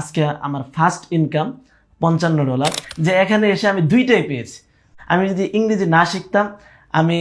আজকে আমার first income পঞ্চান্ন ডলার যে এখানে এসে আমি দুইটাই পেয়েছি। আমি যদি ইংরেজি না শিখতাম আমি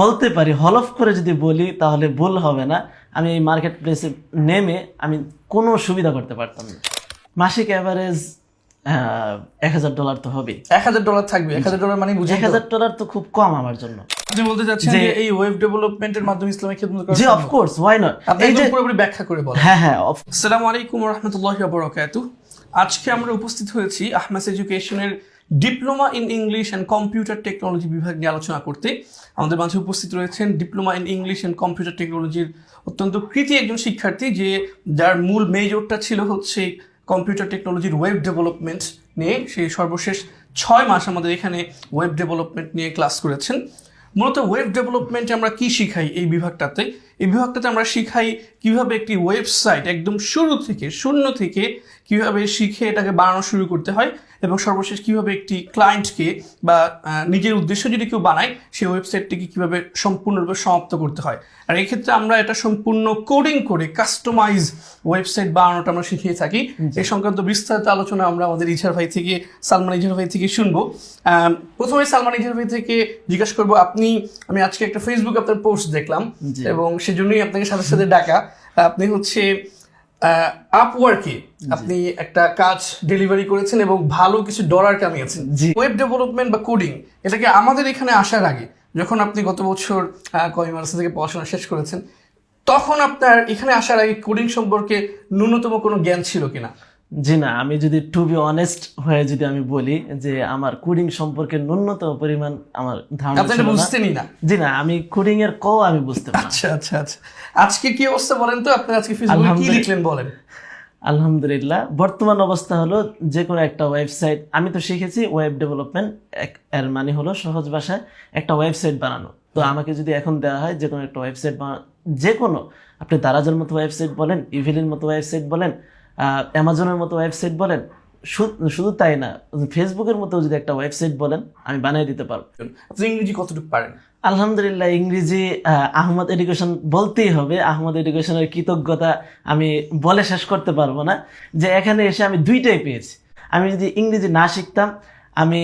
বলতে পারি হলফ করে যদি বলি তাহলে ভুল হবে না। আমি এই মার্কেট প্লেসে নেমে আমি কোনো সুবিধা করতে পারতাম না। মাসিক অ্যাভারেজ এক হাজার ডলার তো হবে এক হাজার ডলার থাকবে। এক হাজার ডলার মানে এক হাজার ডলার তো খুব কম আমার জন্য। আপনি বলতে চাচ্ছেন যে- এই ওয়েব ডেভেলপমেন্টের মাধ্যমে খেদমত করা জি ওয়াই নট আপনি পুরোপুরি ব্যাখ্যা করে বলেন। হ্যাঁ হ্যাঁ আসসালামু আলাইকুম রহমতুল্লাহ বরকাত আজকে আমরা উপস্থিত হয়েছি আহমাস এডুকেশনের diploma in English and computer technology বিভাগ নিয়ে আলোচনা করতে। আমাদের মাঝে উপস্থিত রয়েছেন diploma in English and computer টেকনোলজির অত্যন্ত কৃতি একজন শিক্ষার্থী যে যার মূল মেজরটা ছিল হচ্ছে কম্পিউটার টেকনোলজির ওয়েব ডেভেলপমেন্ট নিয়ে। সে সর্বশেষ ছয় মাস আমাদের এখানে ওয়েব ডেভেলপমেন্ট নিয়ে ক্লাস করেছেন। মূলত ওয়েব ডেভেলপমেন্টে আমরা কি শিখাই এই বিভাগটাতে? এই বিভাগটাতে আমরা শিখাই কীভাবে একটি ওয়েবসাইট একদম শুরু থেকে শূন্য থেকে কীভাবে শিখে এটাকে বানানো শুরু করতে হয় এবং সর্বশেষ কীভাবে একটি ক্লায়েন্টকে বা নিজের উদ্দেশ্য যদি কেউ বানায় সেই ওয়েবসাইটটিকে কীভাবে সম্পূর্ণরূপে সমাপ্ত করতে হয়। আর এই ক্ষেত্রে আমরা এটা সম্পূর্ণ কোডিং করে কাস্টমাইজ ওয়েবসাইট বানানোটা আমরা শিখিয়ে থাকি। এই সংক্রান্ত বিস্তারিত আলোচনা আমরা আমাদের ইজার ভাই থেকে সালমান ইজার ভাই থেকে শুনব। প্রথমে সালমান ইজার ভাই থেকে জিজ্ঞাসা করব আপনি আমি আজকে একটা ফেসবুক আপনার পোস্ট দেখলাম এবং সেজন্যই আপনাকে সাথে সাথে ডাকা। আপনি হচ্ছে আপওয়ার্কে আপনি একটা কাজ ডেলিভারি করেছেন এবং ভালো কিছু ডলার কামিয়েছেন। ওয়েব ডেভেলপমেন্ট বা কোডিং এটাকে আমাদের এখানে আসার আগে যখন আপনি গত বছর কয় মার্চ থেকে পড়াশোনা শেষ করেছেন তখন আপনার এখানে আসার আগে কোডিং সম্পর্কে ন্যূনতম কোনো জ্ঞান ছিল কিনা? জি না আমি যদি টু বি অনেস্ট হয়ে যদি আমি বলি যে আমার কোডিং সম্পর্কে ন্যূনতম পরিমাণ আমার ধারণা আপনি না। বুঝতেনই না। জি না আমি কোডিং এর ক আমি বুঝতে পারি আচ্ছা আচ্ছা আচ্ছা। আজকে কি অবস্থা বলেন তো? আপনি আজকে ফেসবুকে কি। লিখলেন বলেন? আলহামদুলিল্লাহ বর্তমান অবস্থা হলো যে কোনো একটা ওয়েবসাইট আমি তো শিখেছি ওয়েব ডেভেলপমেন্ট এর মানে হলো সহজ ভাষায় একটা ওয়েবসাইট বানানো। তো আমাকে যদি এখন দেওয়া হয় যে কোনো একটা ওয়েবসাইট যে কোনো আপনি দারাজের মতো ওয়েবসাইট বলেন ইভিলির মতো ওয়েবসাইট বলেন অ্যামাজনের মতো ওয়েবসাইট বলেন শুধু তাই না ফেসবুকের মতো যদি একটা ওয়েবসাইট বলেন আমি বানিয়ে দিতে পারব। আপনি ইংরেজি কতটুকু পারেন? আলহামদুলিল্লাহ ইংরেজি আহ, আহমদ এডুকেশন বলতেই হবে। আহমদ এডুকেশনের কৃতজ্ঞতা আমি বলে শেষ করতে পারব না। যে এখানে এসে আমি দুইটাই পেয়েছি। আমি যদি ইংরেজি না শিখতাম আমি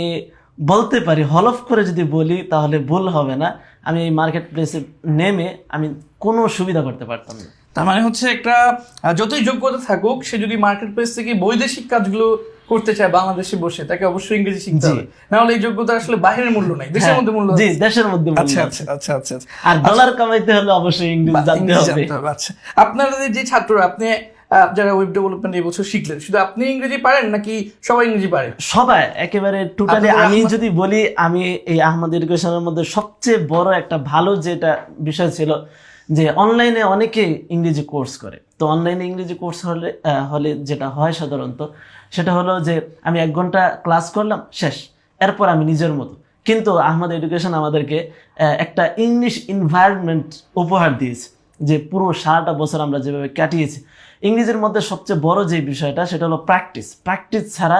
বলতে পারি হলফ করে যদি বলি তাহলে ভুল হবে না। আমি এই মার্কেট প্লেসে নেমে আমি কোনো সুবিধা করতে পারতাম না। তার মানে হচ্ছে একটা যতই যোগ্যতা থাকুক সে যদি মার্কেট প্লেস থেকে বৈদেশিক কাজগুলো করতে চায় বাংলাদেশে বসে তাকে অবশ্যই ইংরেজি শিখতে হবে। না হলে এই যোগ্যতা আসলে বাহিরের মূল্য নাই দেশের হ্যাঁ, মধ্যে মূল্য জি দেশের মধ্যে মূল্য আচ্ছা। আচ্ছা আচ্ছা আচ্ছা আচ্ছা। আর ডলার কামাইতে হলে অবশ্যই ইংরেজি জানতে হবে। আচ্ছা। আপনাদের যে ছাত্ররা আপনি যারা ওয়েব ডেভেলপমেন্ট এই বছর শিখলেন শুধু আপনি ইংরেজি পারেন নাকি সবাই ইংরেজি পারে? সবাই একেবারে টোটালি আমি যদি বলি আমি এই আহমদ এডুকেশনের মধ্যে সবচেয়ে বড় একটা ভালো যেটা বিষয় ছিল যে অনলাইনে অনেকে ইংরেজি কোর্স করে। তো অনলাইনে ইংরেজি কোর্স হলে হলে যেটা হয় সাধারণত, সেটা হলো যে আমি এক ঘণ্টা ক্লাস করলাম, শেষ। এরপর আমি নিজের মতো। কিন্তু আহমদ এডুকেশন আমাদেরকে একটা ইংলিশ এনভায়রনমেন্ট উপহার দিয়েছে। যে পুরো সারাটা বছর আমরা যেভাবে কাটিয়েছি। ইংরেজির মধ্যে সবচেয়ে বড় যে বিষয়টা, সেটা হলো প্র্যাকটিস প্র্যাকটিস ছাড়া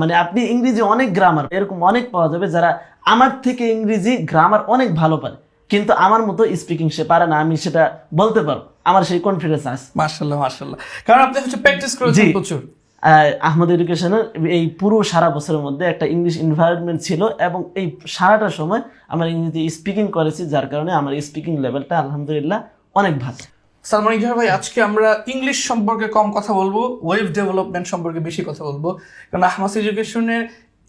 মানে আপনি ইংরেজি অনেক গ্রামার এরকম অনেক পাওয়া যাবে যারা আমার থেকে ইংরেজি গ্রামার অনেক ভালো পারে। কিন্তু আমার মতো স্পিকিং সে পারে না আমি সেটা বলতে পারব। আমার সেই কনফিডেন্স আছে। মার্শাল্লাহ মার্শাল্লাহ কারণ আপনি হচ্ছে প্র্যাকটিস করেছেন। প্রচুর। আহমদ এডুকেশনের এই পুরো সারা বছরের মধ্যে একটা ইংলিশ এনভায়রনমেন্ট ছিল এবং এই সারাটা সময় আমার ইংরেজি স্পিকিং করেছি যার কারণে আমার স্পিকিং লেভেলটা আলহামদুলিল্লাহ অনেক ভালো। সালমান ইজহার ভাই আজকে আমরা ইংলিশ সম্পর্কে কম কথা বলব ওয়েব ডেভেলপমেন্ট সম্পর্কে বেশি কথা বলব। কারণ আহমাস এডুকেশনের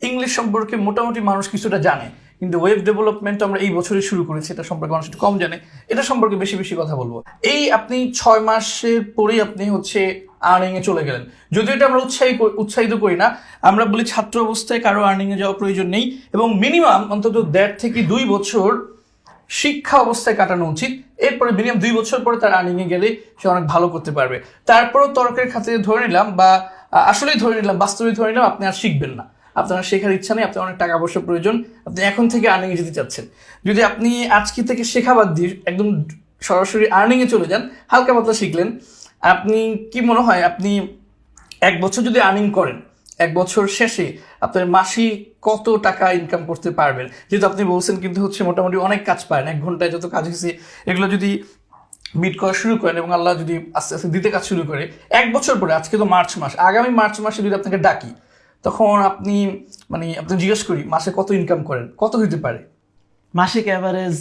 ইংলিশ সম্পর্কে মোটামুটি মানুষ কিছুটা জানে। কিন্তু ওয়েব ডেভেলপমেন্ট আমরা এই বছরই শুরু করেছি, এটা সম্পর্কে মানুষ একটু কম জানে। এটা সম্পর্কে বেশি বেশি কথা বলব। এই আপনি ছয় মাসের পরেই আপনি হচ্ছে আর্নিং এ চলে গেলেন। যদিও এটা আমরা উৎসাহী উৎসাহিত করি না, আমরা বলি ছাত্র অবস্থায় কারও আর্নিং এ যাওয়ার প্রয়োজন নেই এবং মিনিমাম অন্তত দেড় থেকে দুই বছর শিক্ষা অবস্থায় কাটানো উচিত। এরপরে মিনিমাম দুই বছর পরে তার আর্নিং এ গেলে সে অনেক ভালো করতে পারবে। তারপরও তর্কের খাতিরে ধরে নিলাম বা আসলেই ধরে নিলাম, বাস্তবে ধরে নিলাম আপনি আর শিখবেন না। আপনার শেখার ইচ্ছা নেই, আপনার অনেক টাকা পয়সা প্রয়োজন, আপনি এখন থেকে আর্নিং এ যেতে চাচ্ছেন। যদি আপনি আজকে থেকে শেখা বাদ দিয়ে একদম সরাসরি আর্নিং এ চলে যান, হালকা পাতলা শিখলেন, আপনি কি মনে হয়, আপনি এক বছর যদি আর্নিং করেন, এক বছর শেষে আপনার মাসিক কত টাকা ইনকাম করতে পারবেন? যেহেতু আপনি বলছেন কিন্তু হচ্ছে মোটামুটি অনেক কাজ পারেন, এক ঘন্টায় যত কাজ হয়েছে, এগুলো যদি বিট করা শুরু করেন এবং আল্লাহ যদি আস্তে আস্তে দিতে কাজ শুরু করে, এক বছর পরে, আজকে তো মার্চ মাস, আগামী মার্চ মাসে যদি আপনাকে ডাকি তখন আপনি মানে আপনি জিজ্ঞেস করি মাসে কত ইনকাম করেন? কত হইতে পারে? মাসিক অ্যাভারেজ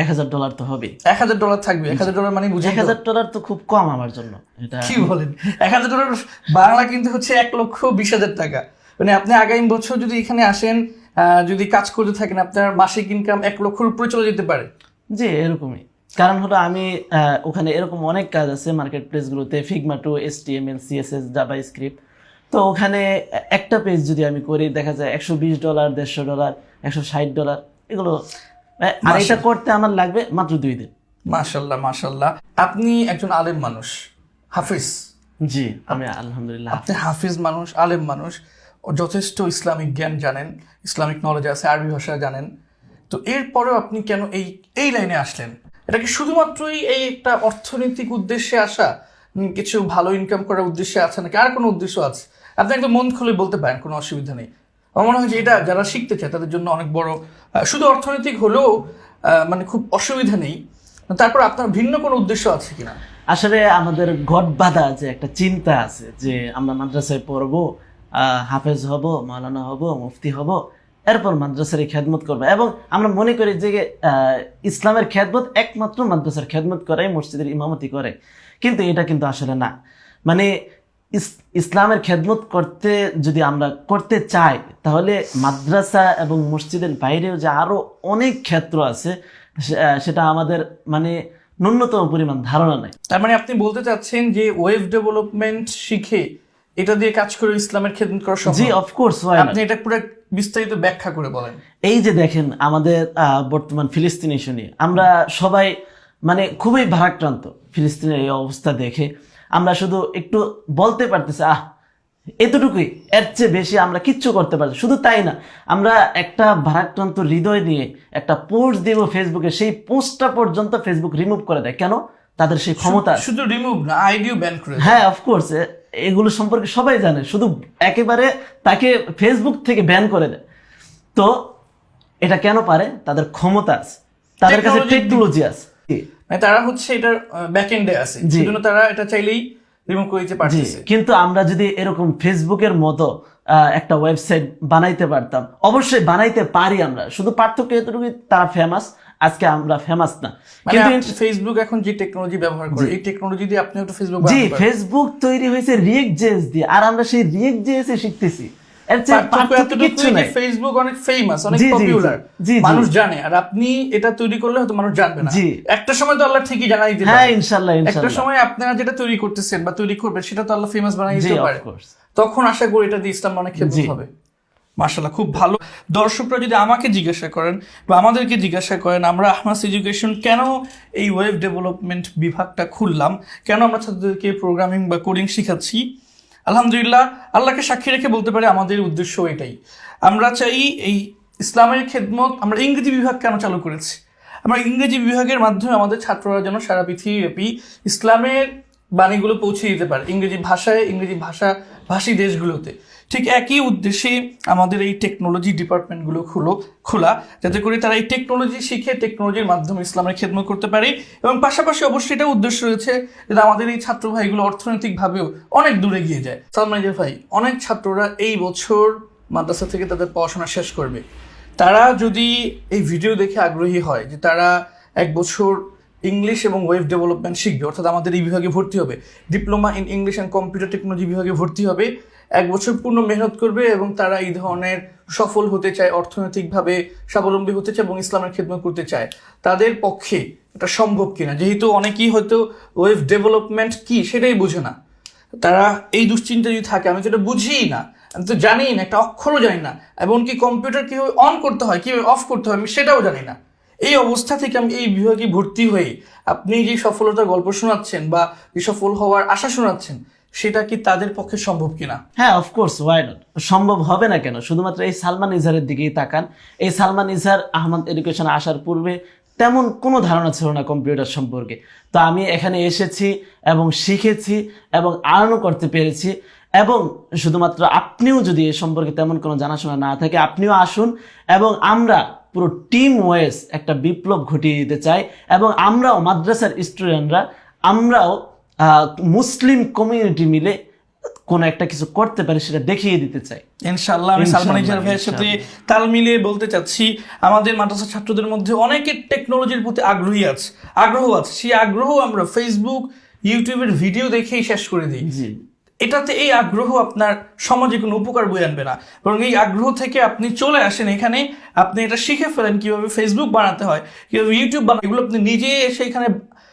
এক হাজার ডলার তো হবে এক হাজার ডলার থাকবে। এক হাজার ডলার মানে বুঝে এক হাজার ডলার তো খুব কম আমার জন্য। এটা কি বলেন? এক হাজার ডলার বাংলা কিন্তু হচ্ছে এক লক্ষ বিশ হাজার টাকা। মানে আপনি আগামী বছর যদি এখানে আসেন আহ, যদি কাজ করতে থাকেন আপনার মাসিক ইনকাম এক লক্ষর উপরে চলে যেতে পারে। জি এরকমই। কারণ হলো আমি আহ, ওখানে এরকম অনেক কাজ আছে market প্লেসগুলোতে Figma to H T M L CSS JavaScript তো ওখানে একটা পেজ যদি আমি করি দেখা যায় একশো বিশ ডলার দেড়শো ডলার একশো ষাট ডলার এগুলো আর এটা করতে আমার লাগবে মাত্র দুই দিন। মাশাল্লাহ মাশাল্লাহ। আপনি একজন আলেম মানুষ হাফিজ। জি আমি আলহামদুলিল্লাহ আপনি হাফিজ মানুষ আলেম মানুষ যথেষ্ট ইসলামিক জ্ঞান জানেন ইসলামিক নলেজ আছে আরবি ভাষা জানেন। তো এরপরেও আপনি কেন এই এই লাইনে আসলেন? এটা কি শুধুমাত্রই এই একটা অর্থনৈতিক উদ্দেশ্যে আসা? কিছু ভালো ইনকাম করার উদ্দেশ্যে আছে নাকি? আর কোনো উদ্দেশ্য আছে? আপনি একদম মন খুলে বলতে পারেন, কোনো অসুবিধা নেই। আমার মনে হয় যে এটা যারা শিখতে চায়, তাদের জন্য অনেক বড় শুধু অর্থনৈতিক হলেও মানে খুব অসুবিধা নেই। তারপর আপনার ভিন্ন কোনো উদ্দেশ্য আছে কিনা? আসলে আমাদের ঘট বাঁধা যে একটা চিন্তা আছে যে আমরা মাদ্রাসায় পড়ব হাফেজ হব, মাওলানা হব, মুফতি হব, এরপর মাদ্রাসার খেদমত করব। এবং আমরা মনে করি যে ইসলামের খেদমত একমাত্র মাদ্রাসার খেদমত করাই মসজিদের ইমামতি করে। কিন্তু এটা কিন্তু আসলে না। মানে ইসলামের খেদমত করতে যদি আমরা করতে চাই তাহলে মাদ্রাসা এবং মসজিদের বাইরেও যে আরও অনেক ক্ষেত্র আছে সেটা আমাদের মানে ন্যূনতম পরিমাণ ধারণা নেই। তার মানে আপনি বলতে চাচ্ছেন যে ওয়েব ডেভেলপমেন্ট শিখে এটা দিয়ে কাজ করে ইসলামের খেদমত করা সম্ভব? জি অফকোর্স আপনি এটা পুরো বিস্তারিত ব্যাখ্যা করে বলেন। এই যে দেখেন আমাদের বর্তমান ফিলিস্তিন ইস্যু নিয়ে আমরা সবাই মানে খুবই ভারাক্রান্ত ফিলিস্তিনের এই অবস্থা দেখে। আমরা শুধু একটু বলতে পারতেছি আহ এতটুকুই এর চেয়ে বেশি আমরা কিচ্ছু করতে পারছি শুধু তাই না আমরা একটা ভারাক্রান্ত হৃদয় নিয়ে একটা পোস্ট দিব ফেসবুকে সেই পোস্টটা পর্যন্ত ফেসবুক রিমুভ করে দেয়। কেন? তাদের সেই ক্ষমতা শুধু রিমুভ না আইডিও ব্যান করে হ্যাঁ অফকোর্স এগুলো সম্পর্কে সবাই জানে শুধু একেবারে তাকে ফেসবুক থেকে ব্যান করে দেয়। তো এটা কেন পারে? তাদের ক্ষমতা আছে তাদের কাছে টেকনোলজি আছে। মানে তারা হচ্ছে এটার ব্যাক এন্ডে আছে। সেজন্য তারা এটা চাইলেই রিমুভ করে দিতে পারতেছে কিন্তু আমরা যদি এরকম ফেসবুকের মতো একটা ওয়েবসাইট বানাইতে পারতাম অবশ্যই বানাইতে পারি আমরা। শুধু পার্থক্য এতটুকু তারা ফেমাস আজকে আমরা ফেমাস না। মানে কিন্তু ফেসবুক এখন যে টেকনোলজি ব্যবহার করে এই টেকনোলজি দিয়ে আপনি একটা ফেসবুক জি ফেসবুক তৈরি হয়েছে রিয়েক্ট জেএস দিয়ে আর আমরা সেই রিয়েক্ট জেএস এ শিখতেছি। ফেসবুক অনেক ফেমাস অনেক। পপুলার। মানুষ জানে আর আপনি এটা তৈরি করলে হয়তো মানুষ জানবে না। একটা সময় তো আল্লাহ ঠিকই জানাই হ্যাঁ। একটা সময় আপনারা যেটা তৈরি করতেছেন বা তৈরি করবেন সেটা তো আল্লাহ ফেমাস বানাই দিতে পারে। তখন আশা করি এটা দিয়ে ইসলাম অনেক জি। হবে। মার্শাল্লাহ খুব ভালো। দর্শকরা যদি আমাকে জিজ্ঞাসা করেন বা আমাদেরকে জিজ্ঞাসা করেন আমরা আহমাস এডুকেশন কেন এই ওয়েব ডেভেলপমেন্ট বিভাগটা খুললাম? কেন আমরা ছাত্রদেরকে প্রোগ্রামিং বা কোডিং শিখাচ্ছি? আলহামদুলিল্লাহ, আল্লাহকে সাক্ষী রেখে বলতে পারে আমাদের উদ্দেশ্য এটাই। আমরা চাই এই ইসলামের খেদমত, আমরা ইংরেজি বিভাগ কেন চালু করেছি? আমরা ইংরেজি বিভাগের মাধ্যমে আমাদের ছাত্ররা যেন সারা পৃথিবীব্যাপী ইসলামের বাণীগুলো পৌঁছে দিতে পারে ইংরেজি ভাষায়, ইংরেজি ভাষা ভাষী দেশগুলোতে। ঠিক একই উদ্দেশ্যে আমাদের এই টেকনোলজি ডিপার্টমেন্টগুলো খুলো, খোলা, যাতে করে তারা এই টেকনোলজি শিখে টেকনোলজির মাধ্যমে ইসলামের খেদমত করতে পারে এবং পাশাপাশি অবশ্যই এটা উদ্দেশ্য রয়েছে যে আমাদের এই ছাত্র ভাইগুলো অর্থনৈতিকভাবেও অনেক দূরে গিয়ে যায়। সালমান ভাই, অনেক ছাত্ররা এই বছর মাদ্রাসা থেকে তাদের পড়াশোনা শেষ করবে। তারা যদি এই ভিডিও দেখে আগ্রহী হয় যে তারা এক বছর ইংলিশ এবং ওয়েব ডেভেলপমেন্ট শিখবে, অর্থাৎ আমাদের এই বিভাগে ভর্তি হবে। Diploma in English and computer technology বিভাগে ভর্তি হবে। এক বছর পূর্ণ মেহনত করবে এবং তারা এই ধরনের সফল হতে চায়, অর্থনৈতিকভাবে স্বাবলম্বী হতে চায় এবং ইসলামের খেদমত করতে চায়। তাদের পক্ষে এটা সম্ভব কিনা? যেহেতু অনেকেই হয়তো ওয়েব ডেভেলপমেন্ট কি সেটাই বোঝে না। তারা এই দুশ্চিন্তা যদি থাকে, আমি এটা বুঝিই না, আমি তো জানিই না, একটা অক্ষরও জানি না। এমনকি কম্পিউটার কীভাবে অন করতে হয়, কীভাবে অফ করতে হয়, আমি সেটাও জানি না। এই অবস্থা থেকে আমি এই বিভাগে ভর্তি হয়ে আপনি যে সফলতার গল্প শোনাচ্ছেন বা যে সফল হওয়ার আশা শোনাচ্ছেন, সেটা কি তাদের পক্ষে সম্ভব কিনা? হ্যাঁ অফকোর্স ওয়াই নট সম্ভব হবে না কেন? শুধুমাত্র এই সালমান ইজহারের দিকেই তাকান। এই সালমান ইজহার আহমদ এডুকেশন আসার পূর্বে তেমন কোনো ধারণা ছিল না কম্পিউটার সম্পর্কে। তো আমি এখানে এসেছি এবং শিখেছি এবং আর্নও করতে পেরেছি এবং শুধুমাত্র আপনিও যদি এ সম্পর্কে তেমন কোনো জানাশোনা না থাকে, আপনিও আসুন এবং আমরা পুরো টিম ওয়েস একটা বিপ্লব ঘটিয়ে দিতে চাই এবং আমরাও মাদ্রাসার স্টুডেন্টরা আমরাও মুসলিম কমিউনিটি মিলে কোনো একটা কিছু করতে পারে সেটা দেখিয়ে দিতে চাই। ইনশাল্লাহ আমি সালমান ইজার ভাইয়ের সাথে তাল মিলিয়ে বলতে চাচ্ছি আমাদের মাদ্রাসা ছাত্রদের মধ্যে অনেকে টেকনোলজির প্রতি আগ্রহী আছে আগ্রহ আছে। সেই আগ্রহ আমরা ফেসবুক ইউটিউবের ভিডিও দেখেই শেষ করে দিই। এটাতে এই আগ্রহ আপনার সমাজে কোনো উপকার বয়ে আনবে না। বরং এই আগ্রহ থেকে আপনি চলে আসেন এখানে, আপনি এটা শিখে ফেলেন কীভাবে ফেসবুক বানাতে হয়, কীভাবে ইউটিউব বানা এগুলো আপনি নিজে সেইখানে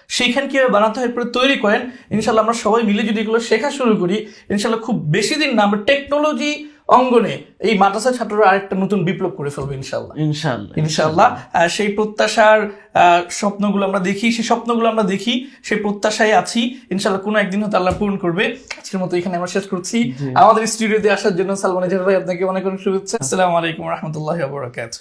সেইখানে কীভাবে বানাতে হয়, এরপরে তৈরি করেন। ইনশাল্লাহ আমরা সবাই মিলে যদি এগুলো শেখা শুরু করি ইনশাল্লাহ খুব বেশি দিন না, আমরা টেকনোলজি অঙ্গনে এই মাদ্রাসা ছাত্ররা আরেকটা নতুন বিপ্লব করে ফেলবে ইনশাল্লাহ ইনশাল্লাহ ইনশাল্লাহ সেই প্রত্যাশার আহ, স্বপ্নগুলো আমরা দেখি সেই স্বপ্নগুলো আমরা দেখি সেই প্রত্যাশায় আছি। ইনশাল্লাহ কোনো একদিন হয়তো আল্লাহ পূরণ করবে। আজকের মতো এখানে আমরা শেষ করছি। আমাদের স্টুডিওতে আসার জন্য সালমান এজাহার ভাই আপনাকে অনেক অনেক শুভেচ্ছা। আসসালামু আলাইকুম রহমতুল্লাহ বরাকাত